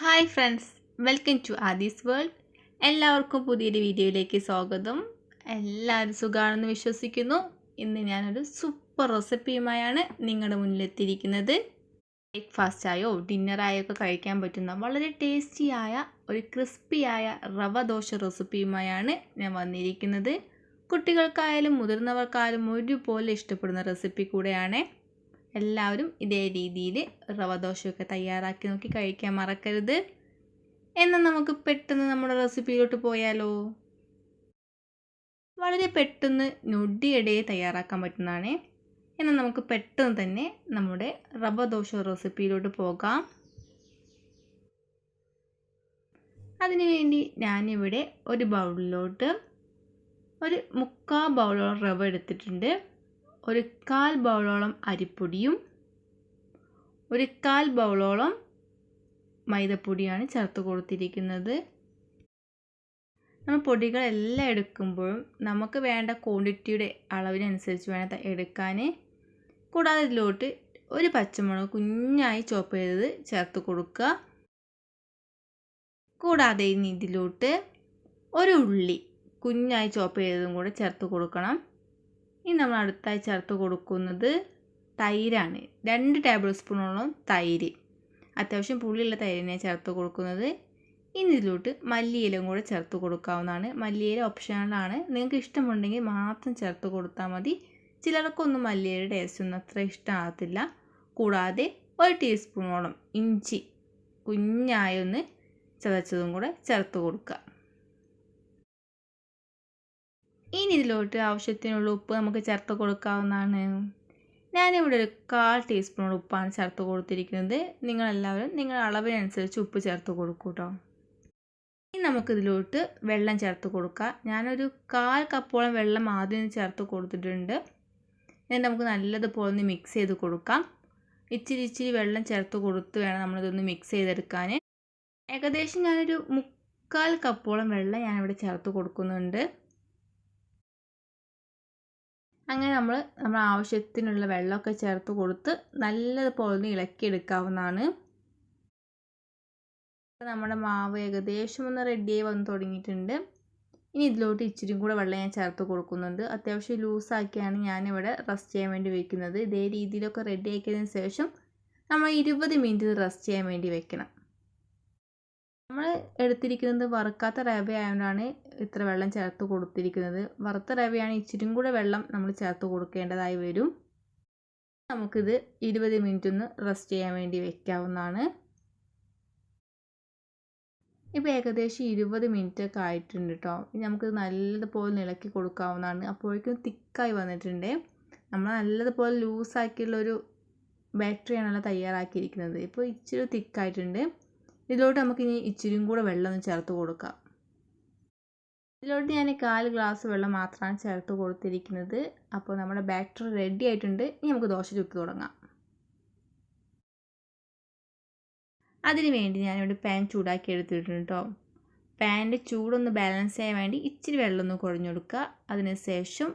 Hi friends welcome to Aadhi's world എല്ലാവർക്കും പുതിയൊരു വീഡിയോയിലേക്ക് സ്വാഗതം. എല്ലാവരും സുഖമാണെന്ന് വിശ്വസിക്കുന്നു. ഇന്ന് ഞാനൊരു സൂപ്പർ റെസിപ്പിയുമായാണ് നിങ്ങളുടെ മുന്നിലെത്തിയിരിക്കുന്നത്. ബ്രേക്ക്ഫാസ്റ്റായോ ഡിന്നറായോ ഒക്കെ കഴിക്കാൻ പറ്റുന്ന വളരെ ടേസ്റ്റിയായ ഒരു ക്രിസ്പിയായ റവ ദോശ റെസിപ്പിയുമായാണ് ഞാൻ വന്നിരിക്കുന്നത്. കുട്ടികൾക്കായാലും മുതിർന്നവർക്കായാലും ഒരുപോലെ ഇഷ്ടപ്പെടുന്ന റെസിപ്പി കൂടെയാണ്. എല്ലാവരും ഇതേ രീതിയിൽ റവ ദോശയൊക്കെ തയ്യാറാക്കി നോക്കി കഴിക്കാൻ മറക്കരുത്. എന്നാൽ നമുക്ക് പെട്ടെന്ന് നമ്മുടെ റെസിപ്പിയിലോട്ട് പോയാലോ? വളരെ പെട്ടെന്ന് നൊടിയിടയെ തയ്യാറാക്കാൻ പറ്റുന്നതാണ്. എന്നാൽ നമുക്ക് പെട്ടെന്ന് തന്നെ നമ്മുടെ റവ ദോശ റെസിപ്പിയിലോട്ട് പോകാം. അതിനുവേണ്ടി ഞാനിവിടെ ഒരു ബൗളിലോട്ട് ഒരു മുക്കാ ബൗളോളം റവ എടുത്തിട്ടുണ്ട്. ഒരു കാൽ ബൗളോളം അരിപ്പൊടിയും ഒരു കാൽ ബൗളോളം മൈദപ്പൊടിയാണ് ചേർത്ത് കൊടുത്തിരിക്കുന്നത്. നമ്മൾ പൊടികളെല്ലാം എടുക്കുമ്പോഴും നമുക്ക് വേണ്ട ക്വാണ്ടിറ്റിയുടെ അളവിനനുസരിച്ച് വേണം എടുക്കാൻ. കൂടാതെ ഇതിലോട്ട് ഒരു പച്ചമുളക് കുഞ്ഞായി ചോപ്പ് ചെയ്തത് ചേർത്ത് കൊടുക്കുക. കൂടാതെ ഇനി ഇതിലോട്ട് ഒരു ഉള്ളി കുഞ്ഞായി ചോപ്പ് ചെയ്തതും കൂടെ ചേർത്ത് കൊടുക്കണം. ഇനി നമ്മൾ അടുത്തായി ചേർത്ത് കൊടുക്കുന്നത് തൈരാണ്. രണ്ട് ടേബിൾ സ്പൂണോളം തൈര്. അത്യാവശ്യം പുളിയുള്ള തൈരിനെ ചേർത്ത് കൊടുക്കുന്നത്. ഇനി ഇതിലോട്ട് മല്ലിയിലും കൂടെ ചേർത്ത് കൊടുക്കാവുന്നതാണ്. മല്ലിയില ഓപ്ഷനാണ് നിങ്ങൾക്ക് ഇഷ്ടമുണ്ടെങ്കിൽ മാത്രം ചേർത്ത് കൊടുത്താൽ മതി. ചിലർക്കൊന്നും മല്ലിയിലയുടെ ടേസ്റ്റ് ഒന്നും അത്ര ഇഷ്ടമാകത്തില്ല കൂടാതെ ഒരു ടീസ്പൂണോളം ഇഞ്ചി കുഞ്ഞായൊന്ന് ചതച്ചതും കൂടെ ചേർത്ത് കൊടുക്കുക. ഇനി ഇതിലോട്ട് ആവശ്യത്തിനുള്ള ഉപ്പ് നമുക്ക് ചേർത്ത് കൊടുക്കാവുന്നതാണ്. ഞാനിവിടെ ഒരു കാൽ ടീസ്പൂൺ ഉപ്പാണ് ചേർത്ത് കൊടുത്തിരിക്കുന്നത്. നിങ്ങളെല്ലാവരും നിങ്ങളുടെ അളവിനനുസരിച്ച് ഉപ്പ് ചേർത്ത് കൊടുക്കൂ കേട്ടോ ഇനി നമുക്കിതിലോട്ട് വെള്ളം ചേർത്ത് കൊടുക്കാം. ഞാനൊരു കാൽ കപ്പോളം വെള്ളം ആദ്യം ചേർത്ത് കൊടുത്തിട്ടുണ്ട്. എന്നിട്ട് നമുക്ക് നല്ലതുപോലെ ഒന്ന് മിക്സ് ചെയ്ത് കൊടുക്കാം. ഇച്ചിരി ഇച്ചിരി വെള്ളം ചേർത്ത് കൊടുത്ത് വേണം നമ്മളിതൊന്ന് മിക്സ് ചെയ്തെടുക്കാൻ. ഏകദേശം ഞാനൊരു മുക്കാൽ കപ്പോളം വെള്ളം ഞാനിവിടെ ചേർത്ത് കൊടുക്കുന്നുണ്ട്. അങ്ങനെ നമ്മൾ നമ്മൾ ആവശ്യത്തിനുള്ള വെള്ളമൊക്കെ ചേർത്ത് കൊടുത്ത് നല്ലതുപോലെ ഇളക്കിയെടുക്കാവുന്നതാണ് നമ്മുടെ മാവ് ഏകദേശം ഒന്ന് റെഡിയായി വന്ന് തുടങ്ങിയിട്ടുണ്ട്. ഇനി ഇതിലോട്ട് ഇച്ചിരി കൂടെ വെള്ളം ഞാൻ ചേർത്ത് കൊടുക്കുന്നുണ്ട്. അത്യാവശ്യം ലൂസാക്കിയാണ് ഞാനിവിടെ റെസ്റ്റ് ചെയ്യാൻ വേണ്ടി വെക്കുന്നത്. ഇതേ രീതിയിലൊക്കെ റെഡി ആക്കിയതിന് ശേഷം നമ്മൾ ഇരുപത് മിനിറ്റ് റെസ്റ്റ് ചെയ്യാൻ വേണ്ടി വെക്കണം. നമ്മൾ എടുത്തിരിക്കുന്നത് വറുക്കാത്ത റവ ആയതുകൊണ്ടാണ് ഇത്ര വെള്ളം ചേർത്ത് കൊടുത്തിരിക്കുന്നത്. വറുത്ത റവയാണ് ഇച്ചിരി കൂടെ വെള്ളം നമ്മൾ ചേർത്ത് കൊടുക്കേണ്ടതായി വരും. നമുക്കിത് ഇരുപത് മിനിറ്റ് ഒന്ന് റെസ്റ്റ് ചെയ്യാൻ വേണ്ടി വെക്കാവുന്നതാണ്. ഇപ്പോൾ ഏകദേശം ഇരുപത് മിനിറ്റ് ഒക്കെ ആയിട്ടുണ്ട് കേട്ടോ. നമുക്ക് നല്ലതുപോലെ ഇളക്കി കൊടുക്കാവുന്നതാണ്. അപ്പോഴേക്കും തിക്കായി വന്നിട്ടുണ്ട്. നമ്മൾ നല്ലതുപോലെ ലൂസാക്കിയുള്ളൊരു ബാറ്ററിയാണല്ലോ തയ്യാറാക്കിയിരിക്കുന്നത്. ഇപ്പോൾ ഇച്ചിരി തിക്കായിട്ടുണ്ട്. ഇതിലോട്ട് നമുക്ക് ഇനി ഇച്ചിരിയും കൂടെ വെള്ളം ഒന്ന് ചേർത്ത് കൊടുക്കാം. ഇതിലോട്ട് ഞാൻ കാൽ ഗ്ലാസ് വെള്ളം മാത്രമാണ് ചേർത്ത് കൊടുത്തിരിക്കുന്നത്. അപ്പോൾ നമ്മുടെ ബാറ്റർ റെഡി ആയിട്ടുണ്ട്. ഇനി നമുക്ക് ദോശ ചുട്ട് തുടങ്ങാം. അതിനു വേണ്ടി ഞാനിവിടെ പാൻ ചൂടാക്കി എടുത്തിട്ടുണ്ട് കേട്ടോ പാനിന്റെ ചൂടൊന്ന് ബാലൻസ് ചെയ്യാൻ വേണ്ടി ഇച്ചിരി വെള്ളം ഒന്ന് അതിനുശേഷം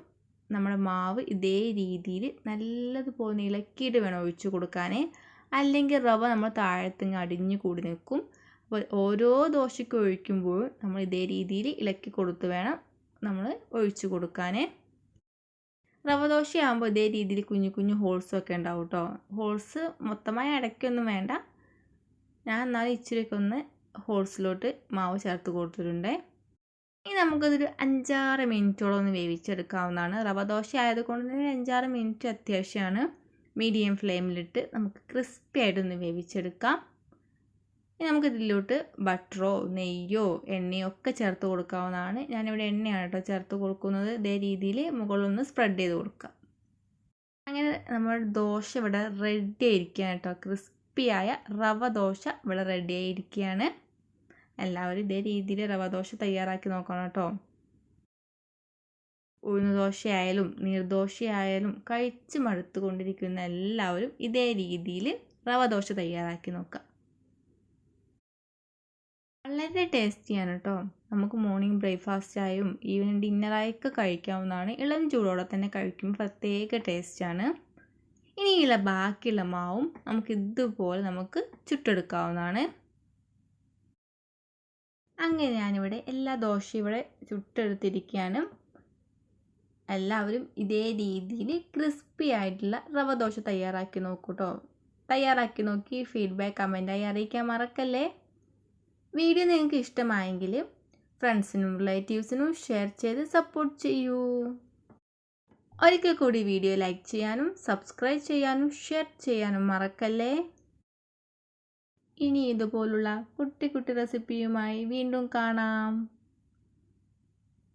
നമ്മുടെ മാവ് ഇതേ രീതിയിൽ നല്ലതുപോലെ ഇളക്കിയിട്ട് വേണം ഒഴിച്ചു കൊടുക്കാൻ അല്ലെങ്കിൽ റവ നമ്മൾ താഴത്തിങ്ങ് അടിഞ്ഞു കൂടി നിൽക്കും. അപ്പോൾ ഓരോ ദോശയ്ക്ക് ഒഴിക്കുമ്പോൾ നമ്മൾ ഇതേ രീതിയിൽ ഇളക്കി കൊടുത്ത് വേണം നമ്മൾ ഒഴിച്ചു കൊടുക്കാൻ റവ ദോശയാകുമ്പോൾ ഇതേ രീതിയിൽ കുഞ്ഞു കുഞ്ഞു ഹോൾസൊക്കെ ഉണ്ടാവും കേട്ടോ ഹോൾസ് മൊത്തമായി അടയ്ക്കൊന്നും വേണ്ട. ഞാൻ എന്നാലും ഇച്ചിരിയൊക്കെ ഒന്ന് ഹോൾസിലോട്ട് മാവ് ചേർത്ത് കൊടുത്തിട്ടുണ്ട്. ഇനി നമുക്കതൊരു അഞ്ചാറ് മിനിറ്റോളം ഒന്ന് വേവിച്ചെടുക്കാവുന്നതാണ്. റവ ദോശ ആയതുകൊണ്ട് തന്നെ അഞ്ചാറ് മിനിറ്റ് അത്യാവശ്യമാണ്. മീഡിയം ഫ്ലെയിമിലിട്ട് നമുക്ക് ക്രിസ്പി ആയിട്ടൊന്ന് വേവിച്ചെടുക്കാം. ഇനി നമുക്ക് ഇതിലോട്ട് ബട്ടറോ നെയ്യോ എണ്ണയോ ഒക്കെ ചേർത്ത് കൊടുക്കാവുന്നതാണ്. ഞാനിവിടെ എണ്ണയാണ് കേട്ടോ ചേർത്ത് കൊടുക്കുന്നത്. ഇതേ രീതിയിൽ മുകളിലൊന്ന് സ്പ്രെഡ് ചെയ്ത് കൊടുക്കുക അങ്ങനെ നമ്മുടെ ദോശ ഇവിടെ റെഡി ആയിരിക്കുകയാണ് കേട്ടോ. ക്രിസ്പിയായ റവ ദോശ ഇവിടെ റെഡി ആയിരിക്കുകയാണ്. എല്ലാവരും ഇതേ രീതിയിൽ റവ ദോശ തയ്യാറാക്കി നോക്കണം കേട്ടോ. ഉഴുന്നുദോശയായാലും നീർദോശയായാലും കഴിച്ച് മടുത്തു കൊണ്ടിരിക്കുന്ന എല്ലാവരും ഇതേ രീതിയിൽ റവ ദോശ തയ്യാറാക്കി നോക്കാം വളരെ ടേസ്റ്റിയാണ് കേട്ടോ നമുക്ക് മോർണിംഗ് ബ്രേക്ക്ഫാസ്റ്റായും ഈവനിങ് ഡിന്നറായൊക്കെ കഴിക്കാവുന്നതാണ്. ഇളം ചൂടോടെ തന്നെ കഴിക്കുമ്പോൾ പ്രത്യേക ടേസ്റ്റാണ്. ഇനിയുള്ള ബാക്കിയുള്ള മാവും നമുക്ക് ഇതുപോലെ നമുക്ക് ചുട്ടെടുക്കാവുന്നതാണ്. അങ്ങനെ ഞാനിവിടെ എല്ലാ ദോശയും ഇവിടെ ചുട്ടെടുത്തിരിക്കുകയാണ്. എല്ലാവരും ഇതേ രീതിയിൽ ക്രിസ്പി ആയിട്ടുള്ള റവ ദോശ തയ്യാറാക്കി നോക്കൂ കേട്ടോ തയ്യാറാക്കി നോക്കി ഫീഡ്ബാക്ക് കമന്റായി അറിയിക്കാൻ മറക്കല്ലേ? വീഡിയോ നിങ്ങൾക്ക് ഇഷ്ടമായെങ്കിൽ ഫ്രണ്ട്സിനും റിലേറ്റീവ്സിനും ഷെയർ ചെയ്ത് സപ്പോർട്ട് ചെയ്യൂ. ഒരിക്കൽ കൂടി വീഡിയോ ലൈക്ക് ചെയ്യാനും സബ്സ്ക്രൈബ് ചെയ്യാനും ഷെയർ ചെയ്യാനും മറക്കല്ലേ? ഇനി ഇതുപോലുള്ള കുട്ടി കുട്ടി റെസിപ്പിയുമായി വീണ്ടും കാണാം.